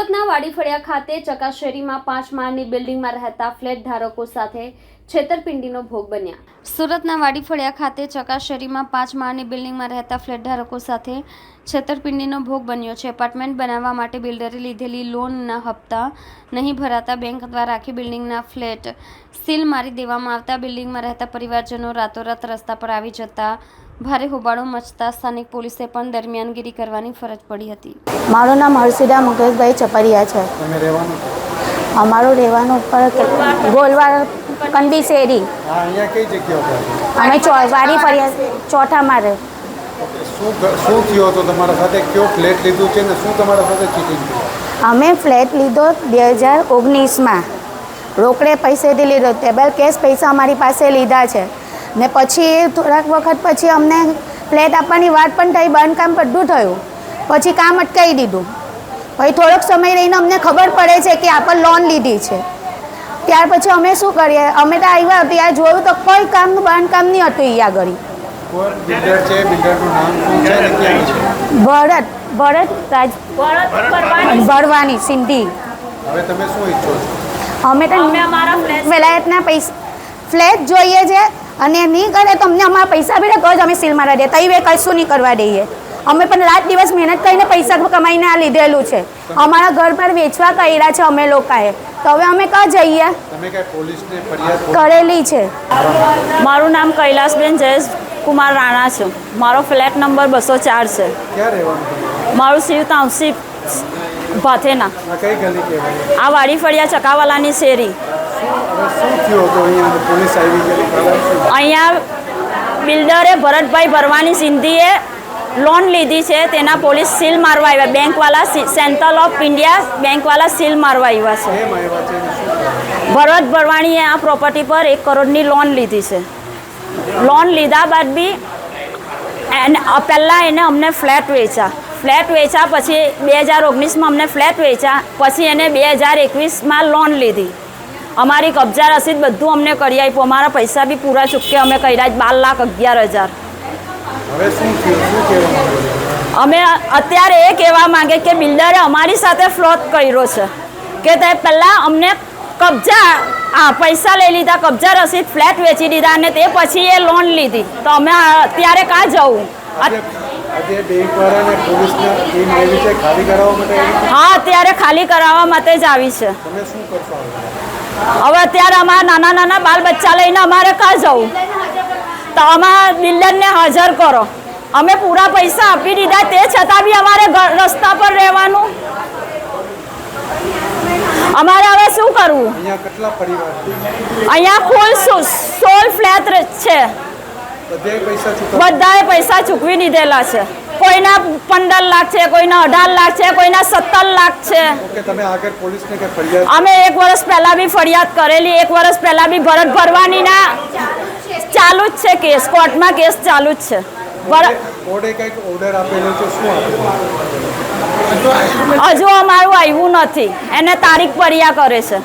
સુરતના વાડીફળિયા ખાતે ચકાશેરીમાં પાંચ માળની બિલ્ડિંગમાં રહેતા ફ્લેટ ધારકો સાથે છેતરપિંડીનો ભોગ બન્યા. સુરતના વાડીફળિયા ખાતે ચકાશેરીમાં પાંચ માળની બિલ્ડિંગમાં રહેતા ફ્લેટ ધારકો સાથે છેતરપિંડીનો ભોગ બન્યો છે. એપાર્ટમેન્ટ બનાવવા માટે બિલ્ડરે લીધેલી લોનના હપ્તા નહીં ભરાતા બેંક દ્વારા આખી બિલ્ડિંગના ફ્લેટ સીલ મારી દેવામાં આવતા બિલ્ડિંગમાં રહેતા પરિવારજનો રાતોરાત રસ્તા પર આવી જતા ભારે હોબાળો મચતા સ્થાનિક પોલીસે પણ દરમિયાનગીરી કરવાની ફરજ પડી હતી. મારું નામ હર્ષિદા મુકેશભાઈ ચપરિયા છે. અમારું રહેવાનું ઉપર કે- ગોલવાડ કંદી શેરી. હા અહીંયા કઈ જગ્યા ઉપર અમે ચો વાડી ફર્યા ચોથા મારે. શું થયો હતો? તમારા સાથે કયો ફ્લેટ લીધું છે ને શું તમારા સાથે ચીટિંગ અમે ફ્લેટ લીધો બે હજાર ઓગણીસમાં. રોકડે પૈસેથી લીધો ટેબલ કેશ પૈસા અમારી પાસે લીધા છે. ને પછી થોડાક વખત પછી અમને ફ્લેટ આપવાની વાત પણ થઈ બાંધકામ બધું થયું. પછી કામ અટકાવી દીધું. પછી થોડોક સમય રહીને અમને ખબર પડે છે કે આ પર લોન લીધી છે. ત્યાર પછી અમે શું કરીએ? અમે તો આવ્યા ત્યાં જોયું તો કોઈ કામનું બાંધકામ નહીં હતું અહીંયા આગળ. કોઈ બિલ્ડર છે? બિલ્ડરનું નામ શું છે ને ક્યાં છે? ભરત ભરત રાજ ભરવાની સિંધી. હવે તમે શું ઈચ્છો છો? અમે તો વેલાયતના પૈસા ફ્લેટ જોઈએ છે. અને નહીં કરે તો અમને અમારા પૈસા બી તો જ અમે સીલ મારા દે એ વે કશું નહીં કરવા દઈએ. અમે પણ રાત દિવસ મહેનત કરીને પૈસા કમાઈને આ લીધેલું છે. અમારા ઘર પર વેચવા કર્યા છે અમે લોકોએ. તો હવે અમે ક્યાં જઈએ? તમે કઈ પોલીસને ફરિયાદ કરેલી છે. મારું નામ કૈલાસબેન જયેશ કુમાર રાણા છે. મારો ફ્લેટ નંબર બસો ચાર છે. મારું શિવ તાંસી ભાથેના. આ કઈ ગલી કહેવાય? આ વાડી ફળિયા ચકાવાલાની શેરી. અહીંયા બિલ્ડરે ભરતભાઈ ભરવાની સિંધીએ લોન લીધી છે. તેના પોલીસ સીલ મારવા આવ્યા. બેંકવાલા સેન્ટ્રલ ઓફ ઇન્ડિયા બેંકવાલા સીલ મારવા આવ્યા છે? ભરત ભરવાણીએ આ પ્રોપર્ટી પર એક કરોડની લોન લીધી છે. લોન લીધા બાદ બી એને પહેલાં એને અમને ફ્લેટ વેચ્યા. ફ્લેટ વેચ્યા પછી બે હજાર ઓગણીસમાં અમને ફ્લેટ વેચ્યા. પછી એને બે હજાર એકવીસમાં લોન લીધી. અમારી કબજા રસીદ બધું અમને કરી આપ્યું. અમારા પૈસા બી પૂરા ચૂક્યા અમે કર્યા જ બાર લાખ અગિયાર હજાર? અમે અત્યારે એ કહેવા માંગે કે બિલ્ડરે અમારી સાથે ફ્લોટ કર્યો છે. કે તે પહેલાં અમને કબજા આ પૈસા લઈ લીધા કબજા રસીદ ફ્લેટ વેચી દીધા અને તે પછી એ લોન લીધી. તો અમે અત્યારે કાં જવું? હા અત્યારે ખાલી કરાવવા માટે જ આવી છે. હવે? અત્યારે અમારા નાના નાના બાલ બચ્ચા લઈને અમારે કાં જવું? તો અમારા બિલ્ડરને હાજર કરો. અમે પૂરા પૈસા આપી દીધા તે છતાં બી અમારે ઘર- રસ્તા પર રહેવાનું. અમારે હવે શું કરવું? અહીંયા ફૂલ સોલ ફ્લેટ છે. બધાએ પૈસા ચૂકવી દીધેલા છે. કોઈના પંદર લાખ છે કોઈના અઢાર લાખ છે કોઈના સત્તર લાખ છે. અમે એક વર્ષ પહેલા બી ફરિયાદ કરેલી એક વર્ષ પહેલા બી ભરત ભરવાની ના ચાલુ જ છે કેસ કોર્ટમાં કેસ ચાલુ જ છે. હજુ અમારું આવ્યું નથી એને તારીખ પર્યા કરે છે.